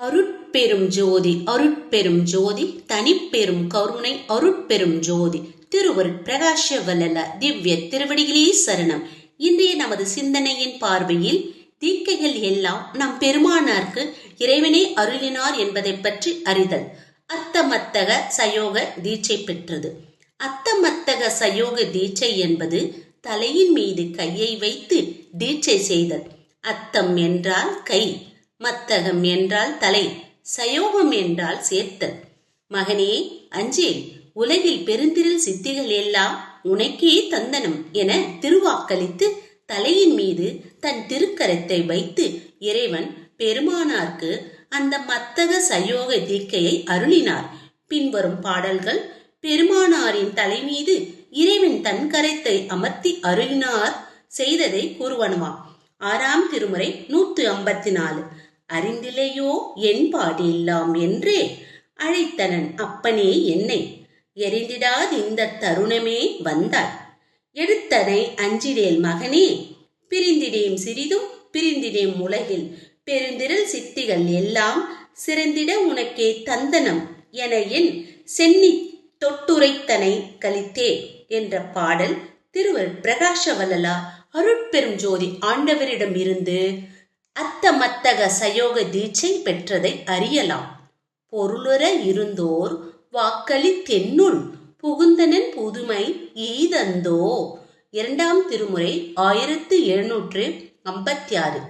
அருட்பெரும் ஜோதி அருட்பெரும் ஜோதி தனிப்பெரும் கருணை அருட்பெரும் ஜோதி. திருவருட் பிரகாஷ வல்லல திவ்ய திருவடிகளே சரணம். இன்றைய நமது சிந்தனையின் பார்வையில் தீக்கைகள் எல்லாம் நம் பெருமானார்க்கு இறைவனே அருளினார் என்பதை பற்றி அறிதல். அத்தமத்தக சயோக தீட்சை பெற்றது. அத்தமத்தக சயோக தீட்சை என்பது தலையின் மீது கையை வைத்து தீட்சை செய்தல். அத்தம் என்றால் கை. மத்தகம் என்றால் தலை சயோகம் என்றால் சேர்த்தல். மகனே அஞ்சேல் உலகில் பெருந்திரள் சித்திகள் எல்லாம் உனக்கே தந்தனம் என திருவாக்களித்து தலையின் மீது தன் திருக்கரத்தை வைத்து இறைவன் பெருமானார்க்கு அந்த மத்தக சயோக தீக்கையை அருளினார். பின்வரும் பாடல்கள் பெருமானாரின் தலை மீது இறைவன் தன் கரத்தை அமர்த்தி அருளினார் செய்ததை கூறுவனவாம். ஆறாம் திருமுறை நூற்று ஐம்பத்தி நாலு அறிந்திலையோ என் பாடில்லாம் என்றே அழைத்தனன் அப்பனே என்னை. எரிந்திடாது இந்த தருணமே வந்தாய். எடுத்தனை அஞ்சிடேல் மகனே. பிரிந்திடேம் சிறிதும் பிரிந்திடேம் உலகில். பெருந்திரள் சித்திகள் எல்லாம் சிறந்திட உனக்கே தந்தனம் என என் சென்னி தொட்டுரைத்தனை கழித்தே என்ற பாடல் திருவர் பிரகாஷ வல்லலா அருட்பெரும் ஜோதி ஆண்டவரிடம் இருந்து அத்த மத்தக சயோக தீட்சை பெற்றதை அறியலாம். பொருளுர இருந்தோர் வாக்களி தென்னுள் புகுந்தனன் புதுமை ஈதந்தோ. இரண்டாம் திருமுறை ஆயிரத்து எழுநூற்று ஐம்பத்தி ஆறு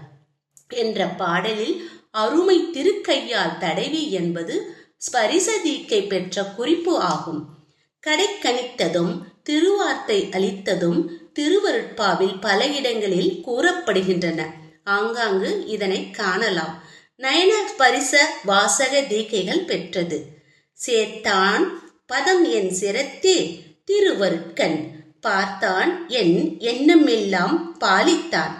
என்ற பாடலில் அருமை திருக்கையால் தடவி என்பது ஸ்பரிச தீக்கை பெற்ற குறிப்பு ஆகும். கடைக்கணித்ததும் திருவார்த்தை அளித்ததும் திருவருட்பாவில் பல இடங்களில் கூறப்படுகின்றன. ஆங்காங்கு இதனை காணலாம். நயன பரிச வாசக தீக்கைகள் பெற்றது. சேர்த்தான் பதம் என் சிரத்தே திருவருட்கண். பார்த்தான் என் எண்ணமெல்லாம் பாலித்தான்.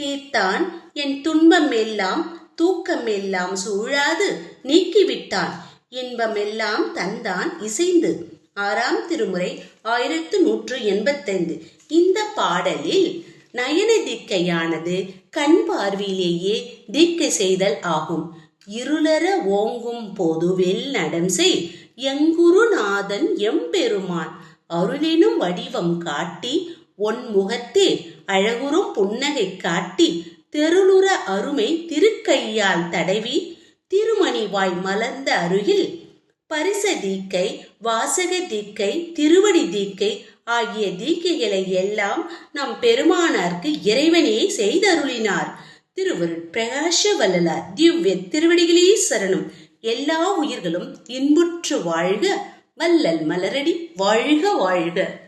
தீர்த்தான் என் துன்பமெல்லாம் தூக்கமெல்லாம் சூழாது நீக்கிவிட்டான். இன்பமெல்லாம் தந்தான் இசைந்து. ஆறாம் திருமுறை ஆயிரத்து நூற்று எண்பத்தைந்து. இந்த பாடலில் நயன தீக்கையானது கண் பார்வையிலேயே தீக்கை செய்தல் ஆகும். இருளர ஓங்கும் போது வெல் நடம் செய் எங்குருநாதன் எம்பெருமான். அருளினும் வடிவம் காட்டி ஒன் முகத்தே அழகுறும் புன்னகை காட்டி தெருளுற அருமை திருக்கையால் தடவி திருமணிவாய் மலர்ந்த அருகில் பரிச தீக்கை வாசக தீக்கை திருவடி தீக்கை ஆகிய தீக்கைகளை எல்லாம் நம் பெருமானார்க்கு இறைவனே செய்தருளினார். திருவருள் பிரகாஷ வல்லலார் திவ்ய திருவடிகளே சரணம். எல்லா உயிர்களும் இன்புற்று வாழ்க வல்லல் மலரடி வாழ்க வாழ்க.